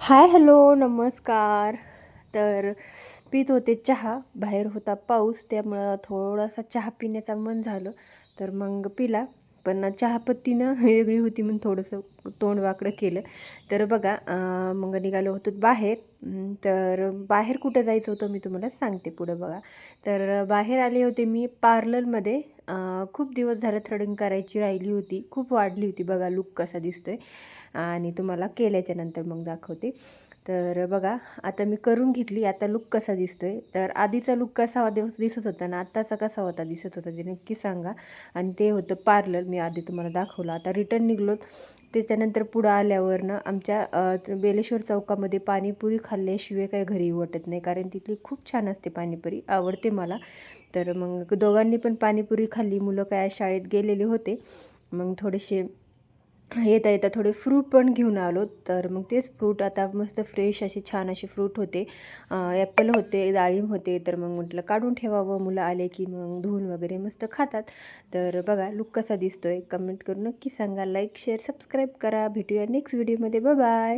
Hi hello नमस्कार. तर पित होते चहा. बाहेर होता पाऊस त्यामुळं थोडासा चहा पिण्याचा मन झालं. तर मग पिला. पण चहापत्तीनं वेगळी होती म्हणून थोडंसं तोंड वाकडं केलं. तर बघा मग निघालो होतो बाहेर. तर बाहेर कुठं जायचं होतं मी तुम्हाला सांगते पुढं बघा. तर बाहेर आले होते मी पार्लरमध्ये. खूप दिवस झालं थ्रेडिंग करायची राहिली होती. खूप वाढली होती बघा लुक कसा दिसतोय. आणि तुम्हाला केल्याच्यानंतर मग दाखवते. तर बघा आता मी करून घेतली. आता लुक कसा दिसतोय? तर आधीचा लुक कसा दिवस दिसत होता ना आत्ताचा कसा होता दिसत होता ते नक्की सांगा. आणि ते होतं पार्लर मी आधी तुम्हाला दाखवलं. आता रिटर्न निघलो त्याच्यानंतर पुढं आल्यावरनं आमच्या बेलेश्वर चौकामध्ये पाणीपुरी खाल्ल्याशिवाय काही घरी वाटत नाही. कारण तिथली खूप छान असते पाणीपुरी. आवडते मला. तर मग दोघांनी पण पाणीपुरी खाल्ली. मुलं काय शाळेत गेलेले होते. मग थोडेसे येता येता थोडे फ्रूट पण घेऊन आलो. तर मग तेच फ्रूट आता मस्त फ्रेश असे छान असे फ्रूट होते. ॲपल होते डाळिंब होते. तर मग म्हटलं काढून ठेवावं. मुलं आले की मग धुवून वगैरे मस्त खातात. तर बघा लुक कसा दिसतोय. कमेंट करून नक्की सांगा. लाईक शेअर सबस्क्राईब करा. भेटूया नेक्स्ट व्हिडिओमध्ये बाय